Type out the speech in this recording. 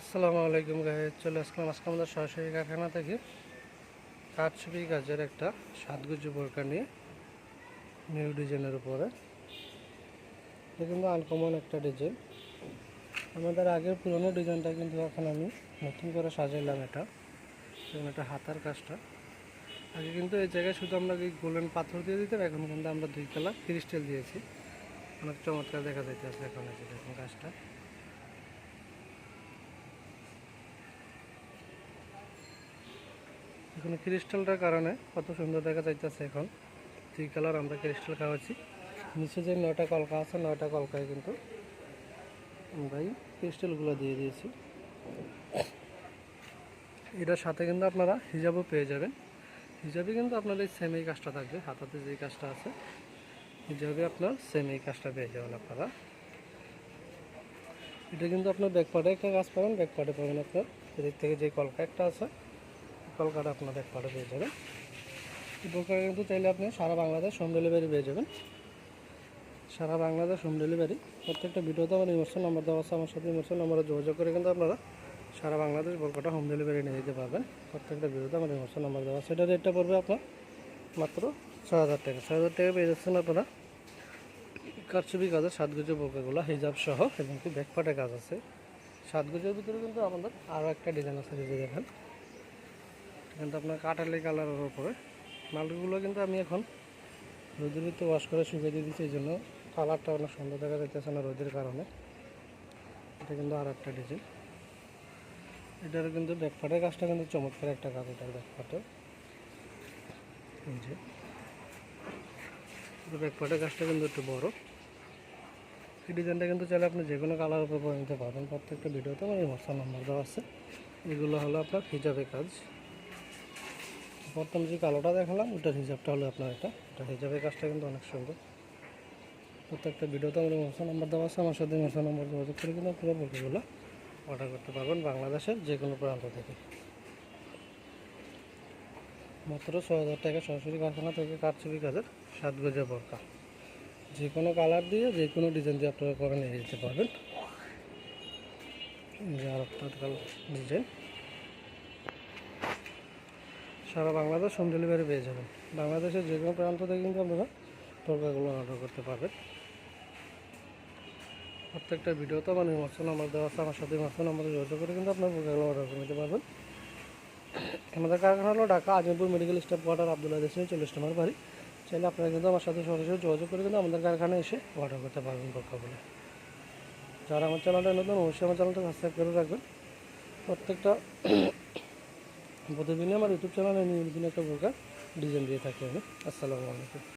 আসসালামু আলাইকুম গায়ে চলে আসলাম আজকে আমাদের সরাসরি কারখানা থেকে। কাঠ ছবি কাজের একটা সাতগুজি বোরকা নিয়ে নিউ ডিজাইনের উপরে। এটা কিন্তু আনকমন একটা ডিজাইন আমাদের আগের পুরনো ডিজাইনটা কিন্তু এখন আমি নতুন করে সাজাইলাম এটা। এবং এটা হাতার কাজটা। আগে কিন্তু এই জায়গায় শুধু আমরা গোল্ডেন পাথর দিয়ে দিতাম, এখন কিন্তু আমরা দুই কালার ক্রিস্টাল দিয়েছি। অনেক চমৎকার দেখা যাইতেছে এখন যে দেখুন কাজটা এখন ক্রিস্টালটার কারণে কত সুন্দর দেখা যাইতেছে এখন। দুই কালার আমরা ক্রিস্টাল খাওয়াচ্ছি। নিচে যে নয়টা কলকা আছে, নয়টা কলকায় কিন্তু আমরা এই ক্রিস্টালগুলো দিয়ে দিয়েছি। এটার সাথে কিন্তু আপনারা হিজাবও পেয়ে যাবেন। হিজাবে কিন্তু আপনার এই সেম এই কাজটা থাকবে। হাতাতে যে কাজটা আছে, হিজাবে আপনার সেম এই কাজটা পেয়ে যাবেন আপনারা। এটা কিন্তু আপনার ব্যাকপার্টে একটা কাজ পাবেন ব্যাকপার্টে পাবেন আপনার এদিক থেকে যে কলকা একটা আছে কলকাতা আপনার ব্যাকপার্টে পেয়ে যাবেন। বোরকা কিন্তু চাইলে আপনি সারা বাংলাদেশ হোম ডেলিভারি পেয়ে যাবেন। সারা বাংলাদেশ হোম ডেলিভারি। প্রত্যেকটা ভিডিওতে আমার ইমোশন নাম্বার দেওয়া আছে, আমার সাথে ইমোশন নাম্বারে যোগাযোগ করে কিন্তু আপনারা সারা বাংলাদেশ বোরকাটা হোম ডেলিভারি নিয়ে যেতে পারবেন। প্রত্যেকটা ভিডিওতে আমার ইমোশন নাম্বার দেওয়া সেটা রেটটা পড়বে আপনার মাত্র ছয় হাজার টাকা। ছয় হাজার টাকা পেয়ে যাচ্ছেন আপনারা কারচুপি কাজের সাতগুজো বোরকাগুলো হিজাব সহ, এবং কি ব্যাকপাটে কাজ আছে। সাতগুজোর ভিতরে কিন্তু আমাদের আরও একটা ডিজাইন আছে যদি দেখেন। কিন্তু আপনার কাটালি কালারের উপরে। মালগুলো কিন্তু আমি এখন রোদের ভিতরে ওয়াশ করে শুকিয়ে দিয়ে দিচ্ছি, এই জন্য কালারটা অনেক সুন্দর দেখা যাইতেছে না রোদের কারণে। এটা কিন্তু আর একটা ডিজাইন এটার কিন্তু ব্যাকপাটের কাজটা কিন্তু চমৎকার একটা কাজ, এটার ব্যাকপাটে এই যে। ব্যাকপাটের কাজটা কিন্তু একটু বড়। এই ডিজাইনটা কিন্তু চাইলে আপনি যে কোনো কালার উপর নিতে পারবেন। প্রত্যেকটা ভিডিওতে আমার ইমোশন নাম্বার দেওয়া আছে। এগুলো হলো আপনার হিজাবে কাজ। প্রথম যে কালোটা দেখালাম ওটার হিসাবটা হলো আপনার এটা। এটা হিসাবের কাজটা কিন্তু অনেক সুন্দর। প্রত্যেকটা ভিডিওতে আমার ইমোশন নাম্বার দেওয়া আছে, আমার সাথে ইমোশন নাম্বার যোগাযোগ করে কিন্তু পুরো বইগুলো অর্ডার করতে পারবেন বাংলাদেশের যে কোনো প্রান্ত থেকে। মাত্র ছয় হাজার টাকা সরাসরি কারখানা থেকে কারচুপি কাজের সাত গজা বরকা। যে কোনো কালার দিয়ে যে কোনো ডিজাইন দিয়ে আপনারা করে নিয়ে যেতে পারবেন। যে আর একটা ডিজাইন সারা বাংলাদেশ হোম ডেলিভারি পেয়ে যাবেন। বাংলাদেশের যে কোনো প্রান্ত থেকে কিন্তু আপনারা তরকারিগুলো অর্ডার করতে পারবেন। প্রত্যেকটা ভিডিওতে আমার ইমোশন নাম্বার দেওয়া আছে, আমার সাথে ইমোশন নাম্বার যোগাযোগ করে কিন্তু আপনার প্রোগ্রামগুলো অর্ডার করে নিতে পারবেন। আমাদের কারখানা হলো Dhaka Azimpur medical staff quarter Abdullah দেশে চল্লিশ নম্বর বাড়ি। চাইলে আপনারা কিন্তু আমার সাথে সরাসরি যোগাযোগ করে কিন্তু আমাদের কারখানায় এসে অর্ডার করতে পারবেন বোরকাগুলো যারা আমার চ্যানেলটা নতুন, অবশ্যই আমার চ্যানেলটা সাবস্ক্রাইব করে রাখবেন। প্রত্যেকটা প্রতিদিনই আমার ইউটিউব চ্যানেলে নিয়মিত একটা প্রকার ডিজাইন দিয়ে থাকি আমি। আসসালামু আলাইকুম।